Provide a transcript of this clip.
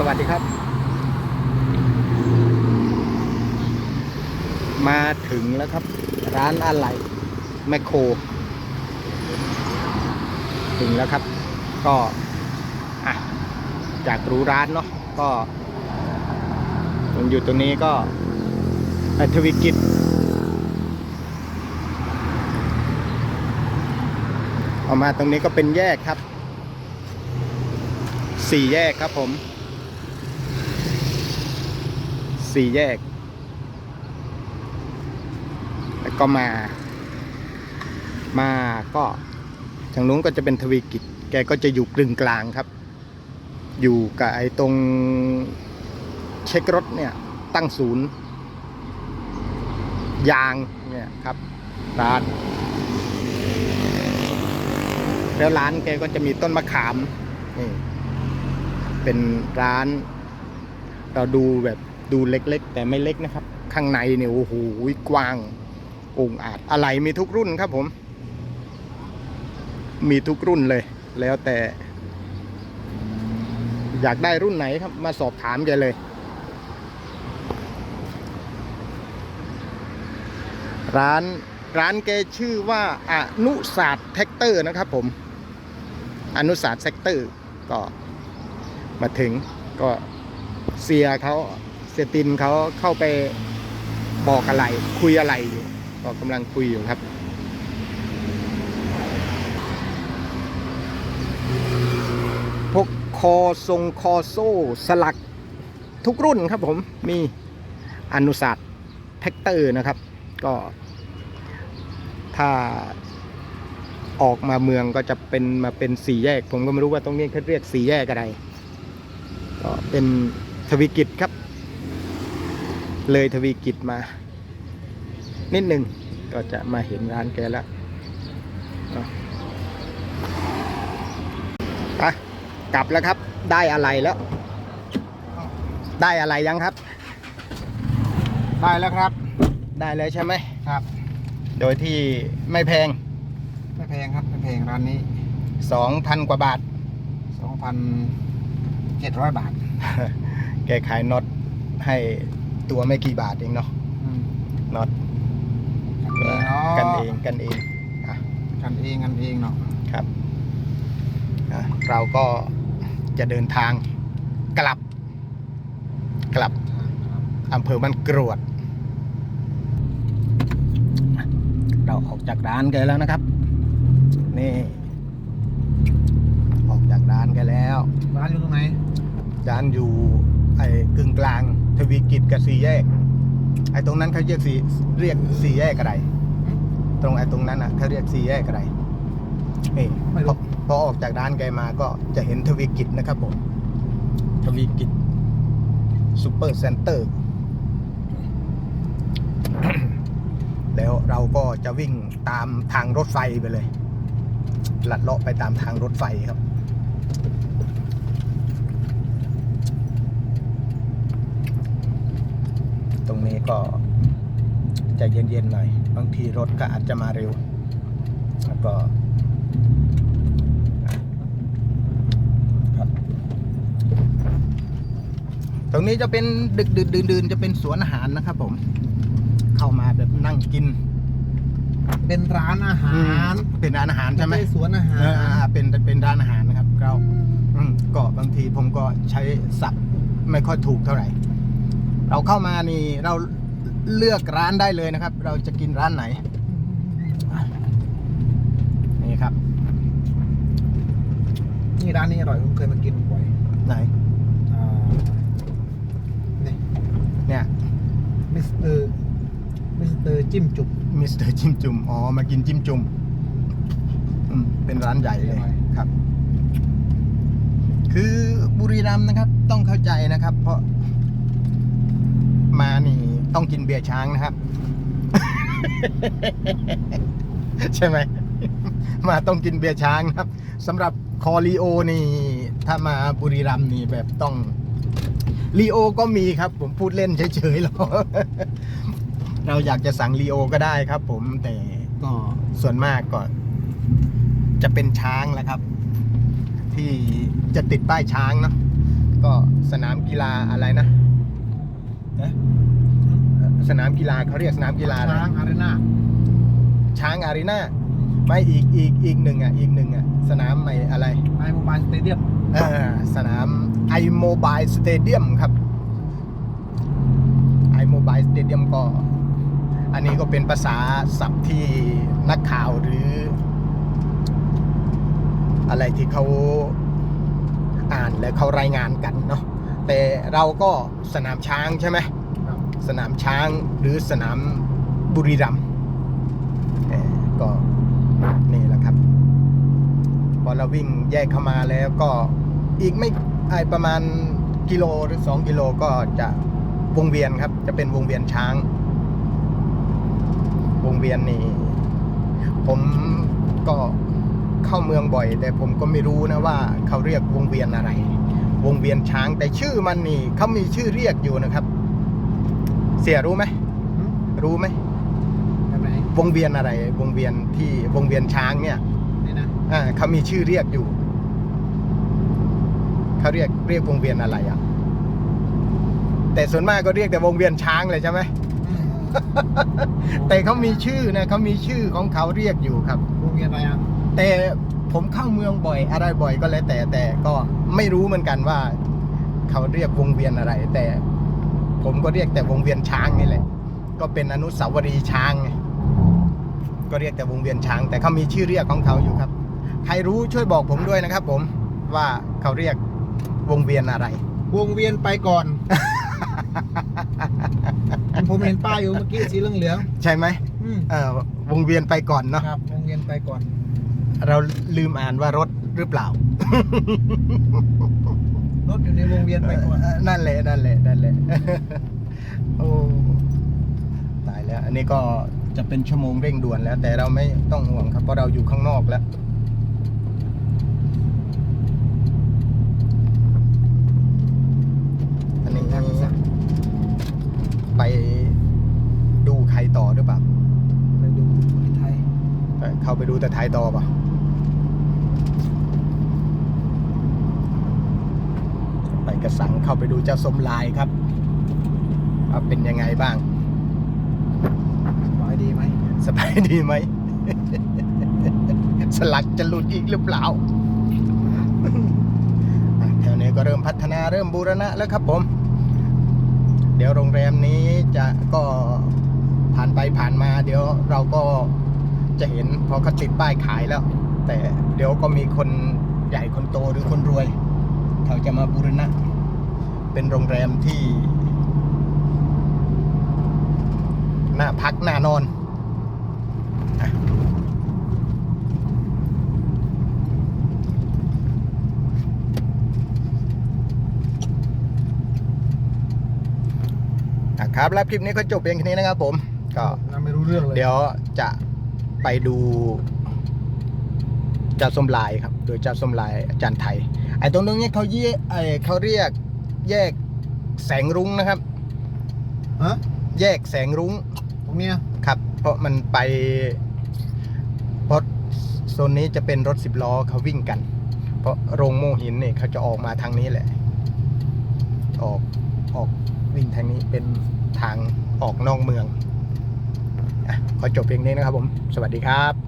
สวัสดีครับ มาถึงแล้วครับ ร้านอะไหล่แมคโคร ถึงแล้วครับ ก็อะจากรู้ร้านเนาะก็ผมอยู่ตรงนี้ก็ไอทวิกิจออกมาตรงนี้ก็เป็นแยกครับสี่แยกครับผม สี่แยก แล้วก็มา มาก็ทางนู้นก็จะเป็นทวีกิจ แกก็จะอยู่กลึงกลางครับ อยู่กับไอ้ตรงเช็ครถเนี่ย ตั้งศูนย์ ยางเนี่ยครับร้านแล้วร้านแกก็จะมีต้นมะขามนี่เป็นร้าน เราดูแบบ ดูเล็กๆ แต่ไม่เล็กนะครับ ข้างในเนี่ยโอ้โหกว้างองอาจอะไรมีทุกรุ่นครับผม มีทุกรุ่นเลย แล้วแต่ อยากได้รุ่นไหนครับ มาสอบถามแกเลย ร้านร้านแกชื่อว่าอนุศาสตร์แท็กเตอร์นะครับผม อนุศาสตร์เซกเตอร์ก็มาถึงก็เสียเขา สียตินเขาเข้าไปบอกอะไร คุยอะไรอยู่ก็กำลังคุยอยู่ครับพวกคอทรงคอโซ่สลักทุกรุ่นครับผมมีอนุศาสตร์แท็กเตอร์นะครับ ก็ถ้าออกมาเมืองก็จะเป็นมาเป็นสี่แยก ผมก็ไม่รู้ว่าตรงนี้เขาเรียกสี่แยกอะไร ก็เป็นทวีกิจครับ เลยทวีกิจมา นิดหนึ่งก็จะมาเห็นร้านแกแล้วเอาไปกลับแล้วครับ ได้อะไรแล้ว ได้อะไรยังครับ ได้แล้วครับ ได้เลยใช่ไหมครับ โดยที่ไม่แพง ไม่แพงครับไม่แพงร้านนี้2,000กว่าบาท2,700บาท แกขายน็อตให้ ตัวไม่กี่บาทเองเนาะอืมน็อตกันเองเนาะกันเองกันเองอะกันเองกันเองเนาะครับอะเราก็จะเดินทางกลับ กลับอำเภอบ้านกรวด เราออกจากร้านแกแล้วนะครับ นี่ ออกจากร้านแกแล้ว ร้านอยู่ตรงไหน ร้านอยู่ไอ้กึ่งกลาง ทวีกิจกับสี่แยก ไอ้ตรงนั้นเขาเรียกสี่เรียกสี่แยกอะไร ตรงไอ้ตรงนั้นอะเขาเรียกสี่แยกอะไรนี่พอพอออกจากร้านแกมาก็จะเห็นทวีกิจนะครับผมทวีกิจซูเปอร์เซ็นเตอร์ แล้วเราก็จะวิ่งตามทางรถไฟไปเลย ลัดเลาะไปตามทางรถไฟครับ ตรง นี้ก็จะเย็นๆหน่อย บางทีรถก็อาจจะมาเร็ว แล้วก็ครับตรงนี้จะเป็นดึกดึกดื่นดื่นๆจะเป็นสวนอาหารนะครับผม เข้ามาแบบนั่งกิน เป็นร้านอาหารเป็นร้านอาหารใช่ไหมสวนอาหาเอรออ่าเป็นเป็นร้านอาหารนะครับเราอืมก็บางทีผมก็ใช้ศัพท์ไม่ค่อยถูกเท่าไหร่ เราเข้ามานี่เราเลือกร้านได้เลยนะครับ เราจะกินร้านไหน นี่ครับ นี่ร้านนี้อร่อยผมเคยมากินบ่อยไหนอ่านี่เนี่ยมิสเตอร์มิสเตอร์จิ้มจุ่มมิสเตอร์จิ้มจุ่มอ๋อมากินจิ้มจุ่มอืมเป็นร้านใหญ่เลยอร่อยครับ คือบุรีรัมย์นะครับ ต้องเข้าใจนะครับ เพราะ มานี่ ต้องกินเบียร์ช้างนะครับ ใช่ไหม มาต้องกินเบียร์ช้างนะครับสำหรับคอรีโอนี่ ถ้ามาบุรีรัมนี่แบบต้องลีโอก็มีครับ ผมพูดเล่นเฉยๆหรอกเราอยากจะสั่งลีโอก็ได้ครับ ผมแต่ก็ส่วนมากก็จะเป็นช้างแหละครับ ที่จะติดป้ายช้างเนาะก็สนามกีฬาอะไรนะ สนามกีฬาเขาเรียกสนามกีฬาอะไรช้างอารีนาช้างอารีนาไม่อีกอีกอีกหนึ่งอะอีกหนึ่งอะสนามใหม่อะไรไอโมบายสเตเดียมเออสนาม iMobile Stadium ครับ iMobile Stadium ก็ อันนี้ก็เป็นภาษาศัพท์ที่นักข่าวหรือ อะไรที่เขาอ่านและเขารายงานกันเนาะแต่ เราก็สนามช้างใช่ไหมสนามช้างหรือสนามบุรีรัมย์ก็นี่แหละครับ พอเราวิ่งแยกเข้ามาแล้วก็อีกไม่ไอประมาณกิโลหรือ2กิโลก็จะวงเวียนครับ จะเป็นวงเวียนช้าง วงเวียนนี่ผมก็เข้าเมืองบ่อย แต่ผมก็ไม่รู้นะว่าเขาเรียกวงเวียนอะไร วงเวียนช้างแต่ชื่อมันนี่เขามีชื่อเรียกอยู่นะครับ เสียรู้ไหมหืมรู้ไหมแบบไหนวงเวียนอะไร วงเวียนที่วงเวียนช้างเนี่ยนี่นะอ่าเขามีชื่อเรียกอยู่เขาเรียกเรียกวงเวียนอะไรอะ แต่ส่วนมากก็เรียกแต่วงเวียนช้างเลยใช่ไหมอืมแต่เขามีชื่อนะเขามีชื่อของเขาเรียกอยู่ครับวงเวียนอะไรอะ แต่ผมเข้าเมืองบ่อยอะไรบ่อยก็แล้วแต่แต่ก็ไม่รู้เหมือนกันว่า เขาเรียกวงเวียนอะไร แต่ผมก็เรียกแต่วงเวียนช้างนี่แหละ ก็เป็นอนุสาวรีย์ช้างไงก็เรียกแต่วงเวียนช้าง แต่เขามีชื่อเรียกของเขาอยู่ครับ ใครรู้ช่วยบอกผมด้วยนะครับ ผมว่าเขาเรียกวงเวียนอะไร วงเวียนไปก่อน ผมเห็นป้ายอยู่เมื่อกี้สีเหลืองใช่ไหมๆอืมเออวงเวียนไปก่อนเนาะครับวงเวียนไปก่อน เราลืมอ่านว่ารถหรือเปล่า รถอยู่ในวงเวียนไปก่อนเออนั่นแหละนั่นแหละนั่นแหละโอ้ตายแล้ว อันนี้ก็จะเป็นชั่วโมงเร่งด่วนแล้ว แต่เราไม่ต้องห่วงครับ เพราะเราอยู่ข้างนอกแล้วอันนี้ไปดูใครต่อหรือเปล่าไปดูที่ไทยเอ่อเข้าไปดูแต่ท้ายต่อป่ะ ไป กระสังเข้าไปดูเจ้าสมลายครับว่าเป็นยังไงบ้างสบายดีไหมสบายดีไหม สลักจะหลุดอีกหรือเปล่าอะแถวนี้ก็เริ่มพัฒนาเริ่มบูรณะแล้วครับผม เดี๋ยวโรงแรมนี้จะก็ผ่านไปผ่านมา เดี๋ยวเราก็จะเห็นพอเขาติดป้ายขายแล้ว แต่เดี๋ยวก็มีคนใหญ่คนโตหรือคนรวย เขาจะมาบูรณะ เป็นโรงแรมที่น่าพักน่านอนอะอะครับแล้วคลิปนี้ก็จบเพียงแค่นี้นะครับผม ก็เราไม่รู้เรื่องเลย เดี๋ยวจะไปดูเจ้าส้มลายครับ โดยเจ้าส้มลายอาจารย์ไทย ไอ้ตรงตรงนี้เขาเยไอ้เขาเรียกแยกแสงรุ้งนะครับ ฮะแยกแสงรุ้งตรงเนี้ยครับ เพราะมันไปเพราะโซนนี้จะเป็นรถสิบล้อเขาวิ่งกัน เพราะโรงโม่หินเนี่ยเขาจะออกมาทางนี้แหละ ออกออกวิ่งทางนี้เป็นทางออกนอกเมืองอะขอจบเพียงนี้นะครับผม สวัสดีครับ